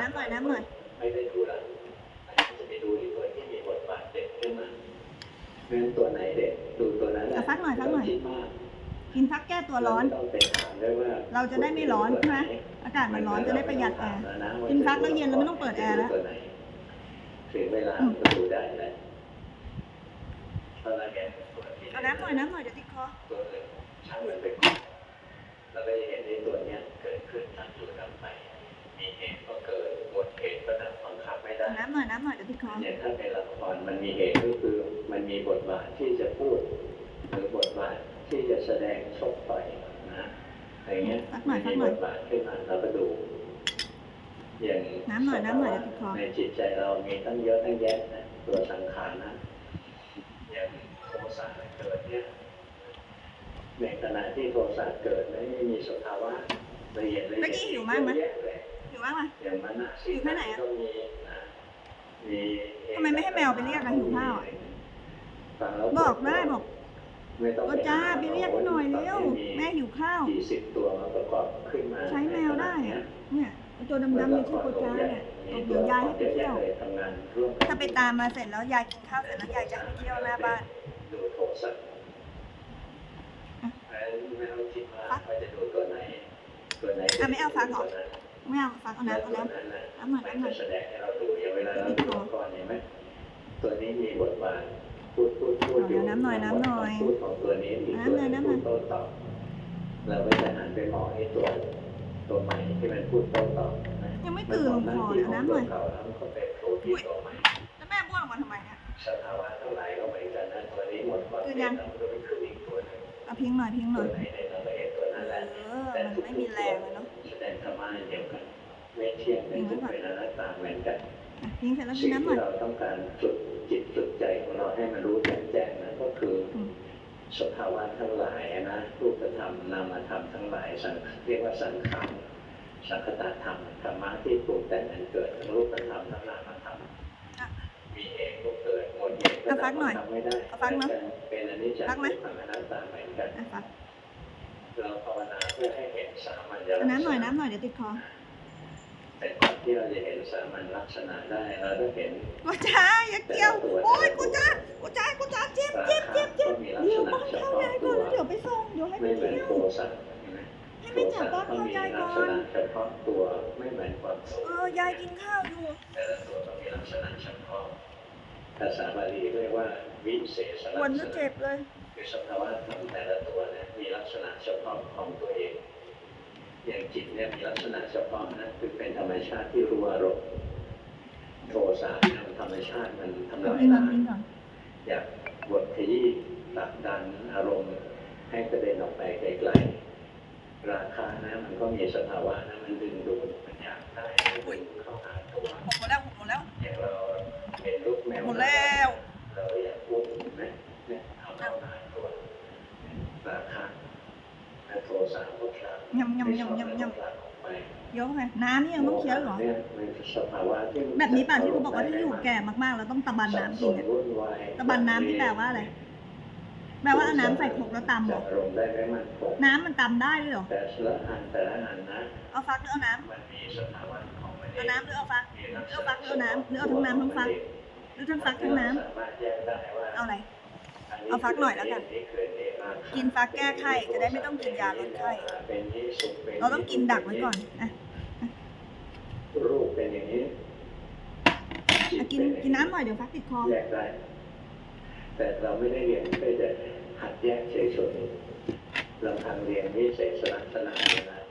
น้ำหน่อยน้ำหน่อยไม่ได้ดูละอันนี้จะไปดูที่ตัวที่มีบทบาทเด่นขึ้นมาเพราะฉะนั้นตัวไหนเด่นดูตัวนั้นแหละฟักหน่อยฟักหน่อยกินฟักแก้ตัวร้อน เราจะได้ไม่ร้อนใช่ไหมอากาศมันร้อนจะได้ประหยัดแอร์กินฟักแล้วเย็นเราไม่ต้องเปิดแอร์แล้วตัวไหนถึงเวลาก็ดูได้แล้วตอนแรกแกตัวที่เอาน้ำหน่อยน้ำหน่อยเดี๋ยวติดคอช่างมันไปก่อนแล้วก็จะเห็นในตัวเนี้ยเกิดขึ้นตั้งอยู่ดับไป มีเหตุก็เกิดหมดเหตุก็ดับบังคับไม่ได้เอาน้ำหน่อยน้ำหน่อยเดี๋ยวติดคอเนี่ยถ้าในละครมันมีเหตุก็คือมันมีบทบาทที่จะพูด หรือบทบาทที่จะแสดงชกต่อยนะอะไรเงี้ยสักหน่อยสัมีกหน่บอยทบาทขึ้นมาเราก็ดูอย่างน้ำหน่อยน้ำหน่อยเดี๋ยวติดคอในจิตใจเรามีตั้งเยอะตั้งแยะนะตัวสังขารนะอย่างโทสะเกิดเนี่ยในขณะที่โทสะเกิดไม่มีสภาวะละเอียดละเอียดเมื่อกี้หิวมากไหม เยอะแยะเลยอยู่บ้างไหมอย่างมันนะอยู่แค่ไหนอะก็มีนะมีทำไมไม่ให้แมวไปเรียกอะหิวข้าวอะฟังแล้วบอกได้บอกไม่ต้องก็จ้าไปเรียกให้หน่อยเร็วแม่หิวข้าวกี่สิบตัวมาประกอบขึ้นมาใช้แมวได้อะเนี่ยไอ้ตัวดำๆเนี่ยชื่อโกจ้าเนี่ยบอกเดี๋ยวยายให้ไปเที่ยวทำงานร่วมกันถ้าไปตามมาเสร็จแล้วยายกินข้าวเสร็จแล้วยายจะให้ไปเที่ยวหน้าบ้านดูโทรศัพท์อันนี้ไม่ต้องคิดว่าว่าจะดูตัวไหนตัวไหนอะไม่เอาฟังเหรอตัวนั้น ไม่เอาฟังเอาน้ำเอาน้ำตัวนั้นน่ะน้ำหน่อยมันน้ำหน่จะอยแสดงให้เราดูอย่างเวลาเราดูละครเห็นไหมตัวนี้มีบทบาทพูดพูดพูดอยู่เอาน้ำหน่อยน้ำหน่อยพูดของตัวนี้อีกน้ำหน่อยน้ำหน่อยพูดโต้ตอบเราก็จะหันไปมองไอ้ตัวตัวใหม่ที่มันพูดโต้ตอบนะยังไม่ตื่นลงคอเลยเอาน้ำหน่อยมัทำหน้าที่ของตัวเก่าแล้วมันก็ไปโผล่ที่ตัวใหม่แล้วแม่บ้วนออกมาทำไมเนี่ยสภาวะทั้งหลายก็เหมือนกันนะตัวนี้หมดความตื่เป็นนยังแล้วมันก็ไปขึ้นอีกตัวหนึงเอาพิงหน่อยพิงหตัน่วอยไหนในเราก็เห็นตัวนั้นแหละเออมันไม่มีแรงเลยเนาะ แสดงธรรมะอันเดียวกันไม่เที่ยงเป็นทุกข์เป็นอนัตตาเหมือนกันอะพิงเสร็จแล้วกิสิ่นงน้ำหน่อที่ยเราต้องการฝึกจิตฝึกใจของเราให้มันรู้แจ้งแจ้งนะก็คืออมสภาวะทั้งหลายนะรูปธรรมนามธรรมทั้งหลายสังเรียกว่าสังขารสังคตธรรมธรรมะที่ปรุงแต่งนั้นเกิดทั้งรูปธรรมทั้งนามธรรมอะมีเหตุก็เกิดหมดเหตุก็เอาฟักหน่อยทำไม่ได้เอาฟักเนอะเป็นอนิจจังฟักไหมทุกขังอนัตตาเหมือนกันอะฟัง เราภาวนาเพื่อให้เห็นสามัญลักษเอาณะน้ำหน่อยน้ำหน่อยเดี๋ยวติดคอแต่ก่อนที่เราจะเห็นสามัญลักษณะได้เราต้องเห็นกูจ้าอย่าเกี่ยวโอ้ยกูจ้ากูจ้ากูจ้าเจ็บเจ็บเจ็บเจ็บเดี๋ยวป้อนข้าวยายก่อนแล้วเดี๋ยวไปส่งเดี๋ยวให้ไปไม่เหมือนเที่ยวโทสะเห็นไหมให้แม่จ๋าป้อนโทข้าวสะยายก็ก่อมีลักษนณะเฉพาะตัวไม่เหมือนความสุขเออยายกินข้าวอยู่แต่ละตัวต้องมีลักษณะเฉพาะภาษาบาลีเรียกว่าวิเศษปวลัดกษแล้วณะเจ็บเลย คือสภาวะธรรมแต่ละตัวเนี่ยมีลักษณะเฉพาะของตัวเอง อย่างจิตเนี่ยมีลักษณะเฉพาะนะคือเป็นธรรมชาติที่รู้อารมณ์โทสะเนี่ยธรรมชาติมันทำเอาลายพิงก่อนล้างอยากบทขยี้ตักดันอารมณ์ให้กระเด็นออกไปไกลๆ ราคานะมันก็มีสภาวะนะมันดึงดูดมันอยากได้ห้ดึงเข้าหาตัวหมดแล้วหมดแล้ว อย่างเราเป็นลูกแมว หมดแล้ว เราอยากอุ้มไหมเนี่ยเอาเข้าหาตัวราคาและโทสะก็ผลัก ยำยำยำยำยำเยอะไงน้ำนี่ยังต้องเคี้ยวหรอ แบบนี้ป่ะที่เขาบอกว่าถ้าอยู่แก่มากๆเราต้องตะบันน้ำกินเนี่ยตะบันน้ำที่แปลว่าอะไร แปลว่าเอาน้ำใส่ครกแล้วตำหรอบอารมณ์ได้ไม่มั่นคงน้ำมันตำได้ด้วยหรอแต่ละอันแต่ละอันนะเอาฟักหรือเอาน้ำเอาน้ำหรือเอาฟักเอาฟักหรือเอาน้ำหรือเอาทั้งน้ำทั้งฟักหรือทั้งฟักทั้งน้ำเอาอะไร เอาฟักหน่อยแล้วกัน กินฟักแก้ไข้จะได้ไม่ต้องกินยาลดไข้ เราต้องกินดักไว้ก่อนอะรูปเป็นอย่างนี้กินกินน้ำหน่อยเดี๋ยวฟักติดคอแยกได้แต่เราไม่ได้เรียนเพื่อจะหัดแยกเฉยๆเราทำเรียนวิเศษลักษณะเนี่ย